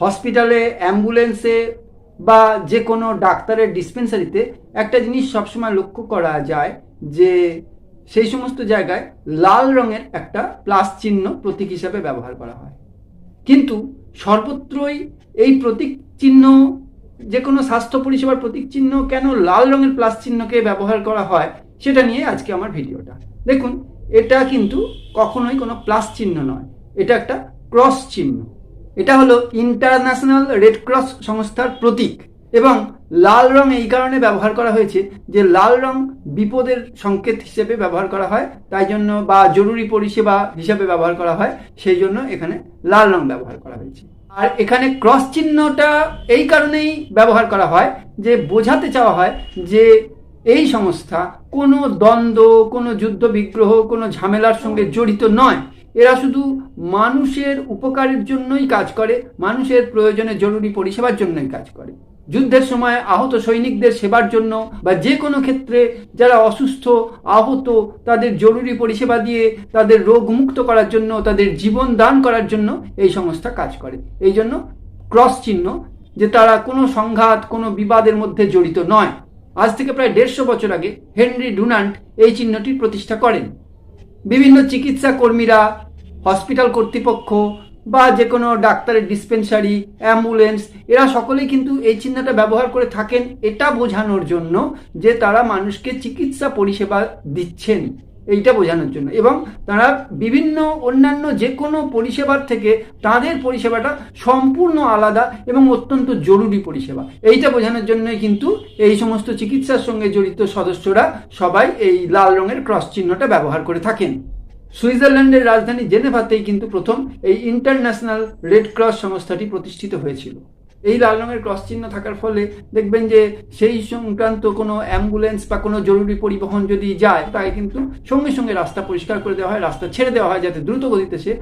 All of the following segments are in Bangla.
হসপিটালে, অ্যাম্বুলেন্সে বা যে কোনো ডাক্তারের ডিসপেন্সারিতে একটা জিনিস সবসময় লক্ষ্য করা যায় যে সেই সমস্ত জায়গায় লাল রঙের একটা প্লাস চিহ্ন প্রতীক হিসাবে ব্যবহার করা হয়। কিন্তু সর্বত্রই এই প্রতীক চিহ্ন, যে কোনো স্বাস্থ্য পরিষেবার প্রতীক চিহ্ন কেন লাল রঙের প্লাস চিহ্নকে ব্যবহার করা হয় সেটা নিয়ে আজকে আমার ভিডিওটা। দেখুন, এটা কিন্তু কখনোই কোনো প্লাস চিহ্ন নয়, এটা একটা ক্রস চিহ্ন। এটা হলো ইন্টারন্যাশনাল রেড ক্রস সংস্থার প্রতীক। এবং লাল রং এই কারণে ব্যবহার করা হয়েছে যে লাল রং বিপদের সংকেত হিসেবে ব্যবহার করা হয়, তাই জন্য বা জরুরি পরিষেবা হিসাবে ব্যবহার করা হয়, সেই জন্য এখানে লাল রং ব্যবহার করা হয়েছে। আর এখানে ক্রস চিহ্নটা এই কারণেই ব্যবহার করা হয় যে বোঝাতে চাওয়া হয় যে এই সংস্থা কোনো দ্বন্দ্ব, কোনো যুদ্ধ বিগ্রহ, কোনো ঝামেলার সঙ্গে জড়িত নয়। এরা শুধু মানুষের উপকারের জন্যই কাজ করে, মানুষের প্রয়োজনে জরুরি পরিষেবার জন্যই কাজ করে। যুদ্ধের সময় আহত সৈনিকদের সেবার জন্য বা যে কোনো ক্ষেত্রে যারা অসুস্থ, আহত, তাদের জরুরি পরিষেবা দিয়ে তাদের রোগ মুক্ত করার জন্য, তাদের জীবন দান করার জন্য এই সংস্থা কাজ করে। এই জন্য ক্রস চিহ্ন, যে তারা কোনো সংঘাত, কোনো বিবাদের মধ্যে জড়িত নয়। আজ থেকে প্রায় দেড়শো বছর আগে হেনরি ডুনান্ট এই চিহ্নটির প্রতিষ্ঠা করেন। বিভিন্ন চিকিৎসা কর্মীরা হসপিটাল কর্তৃপক্ষ বা যে কোনো ডাক্তারের ডিসপেন্সারি অ্যাম্বুলেন্স এরা সকলেই কিন্তু এই চিহ্নটা ব্যবহার করে থাকেন। এটা বোঝানোর জন্য যে তারা মানুষকে চিকিৎসা পরিষেবা দিচ্ছেন। এইটা বোঝানোর জন্য। এবং তারা বিভিন্ন অন্যান্য যে কোনো পরিষেবার থেকে তাদের পরিষেবাটা সম্পূর্ণ আলাদা এবং অত্যন্ত জরুরি পরিষেবা। এইটা বোঝানোর জন্যই কিন্তু এই সমস্ত চিকিৎসার সঙ্গে জড়িত সদস্যরা সবাই এই লাল রঙের ক্রস চিহ্নটা ব্যবহার করে থাকেন। সুইজারল্যান্ডের রাজধানী জেনেভাতেই কিন্তু প্রথম এই ইন্টারন্যাশনাল রেড ক্রস সংস্থাটি প্রতিষ্ঠিত হয়েছিল। এই লাল রঙের ক্রস চিহ্ন থাকার ফলে দেখবেন যে সেই সংক্রান্ত কোনো অ্যাম্বুলেন্স বা কোনো জরুরি পরিবহন যদি যায়, তাই কিন্তু সঙ্গে সঙ্গে রাস্তা পরিষ্কার করে দেওয়া হয়, রাস্তা ছেড়ে দেওয়া হয় যাতে দ্রুত গতিতে সে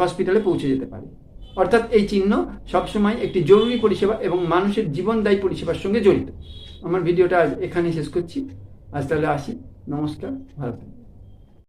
হসপিটালে পৌঁছে যেতে পারে। অর্থাৎ এই চিহ্ন সবসময় একটি জরুরি পরিষেবা এবং মানুষের জীবনদায়ী পরিষেবার সঙ্গে জড়িত। আমার ভিডিওটা এখানেই শেষ করছি। আজ তাহলে আসি। নমস্কার। ভালো থাকবেন।